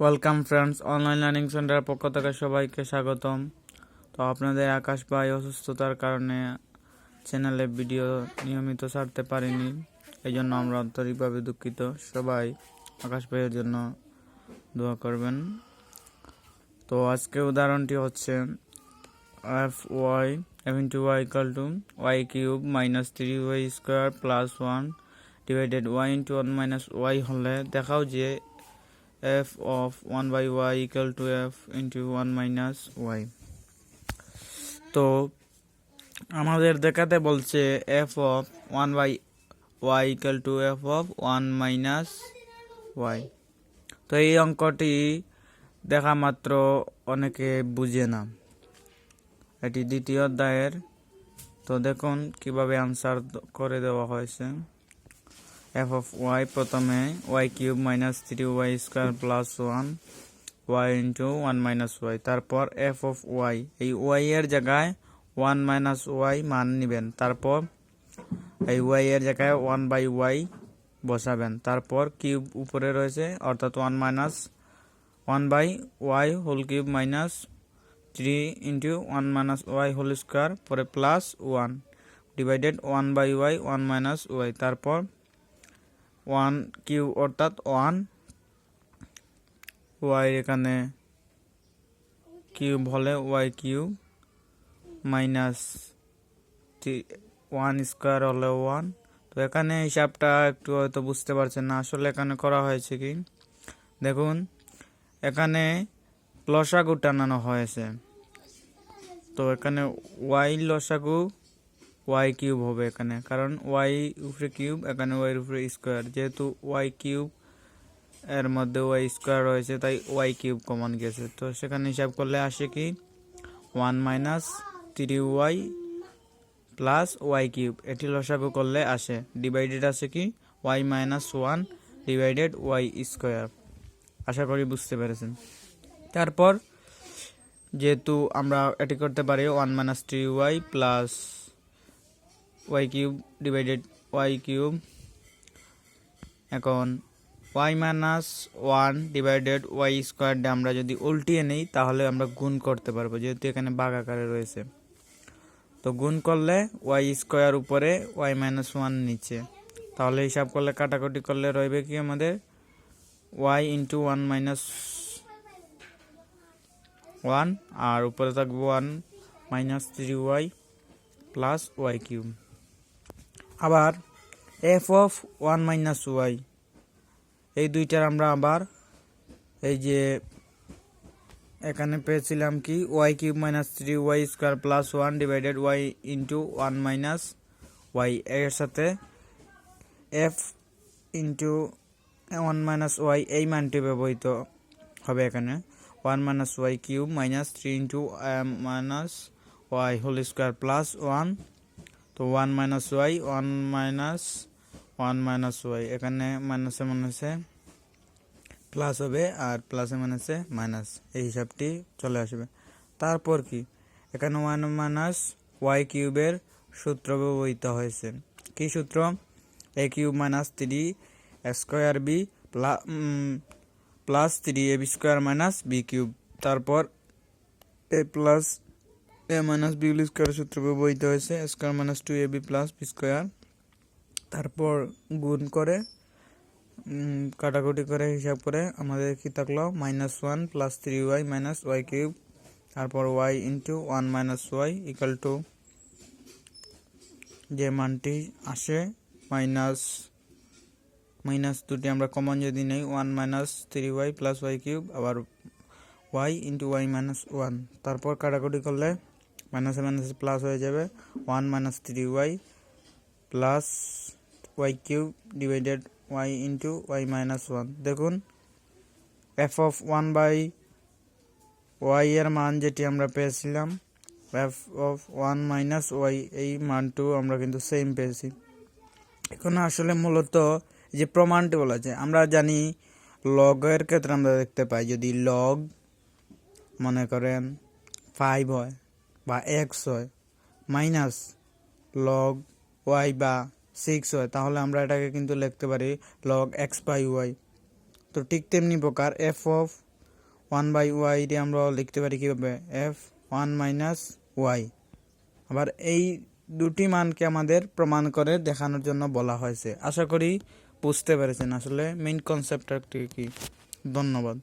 Welcome friends online learning সেন্টারের পক্ষ থেকে সবাইকে স্বাগতম। তো আপনাদের আকাশ ভাই অসুস্থতার কারণে চ্যানেলে ভিডিও নিয়মিত ছাড়তে পারিনি। এই জন্য আমরা আন্তরিকভাবে দুঃখিত। সবাই আকাশ ভাইয়ের জন্য দোয়া করবেন। তো আজকে উদাহরণটি হচ্ছে F Y F into Y equal to Y cube minus three Y square plus one divided Y into one minus Y হলে দেখাও যে f of 1 by y equal to f into 1 minus y. তো আমাদের দেখাতে বলছে f of 1 by y equal to f of 1 minus y. তো এই অঙ্কটি দেখা মাত্র অনেকে বুঝে না। এটি দ্বিতীয় অধ্যায়ের। তো দেখুন কীভাবে আনসার করে দেওয়া হয়েছে। এফ অফ ওয়াই প্রথমে Y cube minus three Y square plus one Y into one minus Y তারপর এফ অফ ওয়াই এই ওয়াই এর জায়গায় ওয়ান মাইনাস ওয়াই মান নেবেন। তারপর এই ওয়াই এর জায়গায় ওয়ান বাই ওয়াই বসাবেন। তারপর কিউব উপরে রয়েছে, অর্থাৎ one minus one by Y whole cube minus three into one minus Y whole square পরে plus one divided one by Y one minus Y তারপর ওয়ান কিউ অর্থাৎ ওয়ান। ওয়াই এখানে cube হলে Y cube minus one square হলে one. তো এখানে হিসাবটা একটু হয়তো বুঝতে পারছেন না, আসলে এখানে করা হয়েছে কি? দেখুন, এখানে লসাগু টানানো হয়েছে। তো এখানে ওয়াই লসাগু ওয়াই কিউব হবে এখানে, কারণ ওয়াই উপরে কিউব এখানে ওয়াই উপরে স্কোয়ার যেহেতু ওয়াই কিউব এর মধ্যে ওয়াই স্কোয়ার রয়েছে, তাই ওয়াই কিউব কমন গেছে। তো সেখানে হিসাব করলে আসে কি? One minus three Y plus Y cube এটি লসাগু করলে আসে। ডিভাইডেড আসে কি? Y minus one divided Y square আশা করি বুঝতে পেরেছেন। তারপর যেহেতু আমরা এটি করতে পারি one minus three Y plus Y cube divided Y cube এখন Y minus one divided Y স্কোয়ারটা আমরা যদি উল্টিয়ে নিই, তাহলে আমরা গুণ করতে পারব, যেহেতু এখানে বাঘ আকারে রয়েছে। তো গুণ করলে ওয়াই স্কোয়ার উপরে ওয়াই মাইনাস ওয়ান নিচে। তাহলে হিসাব করলে কাটাকুটি করলে রইবে কি আমাদের? Y into one minus one আর উপরে থাকবে one minus three Y plus Y cube আবার F of one minus Y এই দুইটার আমরা আবার এই যে এখানে পেয়েছিলাম কি? Y cube minus three Y square plus one divided Y into one minus Y এর সাথে F into one minus Y এই মানটি ব্যবহৃত হবে এখানে। One minus Y cube minus three into minus Y whole square plus one তো one minus Y one minus one minus Y এখানে মাইনাসে মাইনাসে প্লাস হবে আর প্লাসে মাইনাসে মাইনাস এই হিসাবটি চলে আসবে। তারপর কি? এখানে ওয়ান মাইনাস ওয়াই কিউবের সূত্র ব্যবহৃত হয়েছে। কি সূত্র? A cube minus three square B plus three A B square minus B cube. তারপর A plus A minus B square সূত্র ব্যবহৃত হয়েছে square minus two A B plus B square তারপর গুণ করে কাটাকুটি করে, হিসাব করে আমাদের কি থাকল? Minus one plus three Y minus Y cube তারপর Y into one minus Y equal to যে মানটি আসে মাইনাস মাইনাস দুটি আমরা কমন যদি নেই one minus three Y plus Y cube আবার Y into Y minus one তারপর কাটাকুটি করলে মাইনাসে মাইনাসে প্লাস হয়ে যাবে one minus three Y plus Y cube divided Y into Y minus one দেখুন F of one by Y এর মান যেটি আমরা পেয়েছিলাম F of one minus Y এই মানটু আমরা কিন্তু সেম পেয়েছি। এখন আসলে মূলত যে প্রমাণটি বলা যায়, আমরা জানি লগের ক্ষেত্রে আমরা দেখতে পাই, যদি লগ মনে করেন ফাইভ হয় বা এক্স হয় মাইনাস লগ ওয়াই বা সিক্স হয়, তাহলে আমরা এটাকে কিন্তু লিখতে পারি লগ এক্স বাই ওয়াই তো ঠিক তেমনি প্রকার F of one by Y দিয়ে আমরা লিখতে পারি কীভাবে? এফ ওয়ান মাইনাস ওয়াই আবার এই দুটি মানকে আমাদের প্রমাণ করে দেখানোর জন্য বলা হয়েছে। আশা করি বুঝতে পেরেছেন। আসলে মেইন কনসেপ্টটা কি? ধন্যবাদ।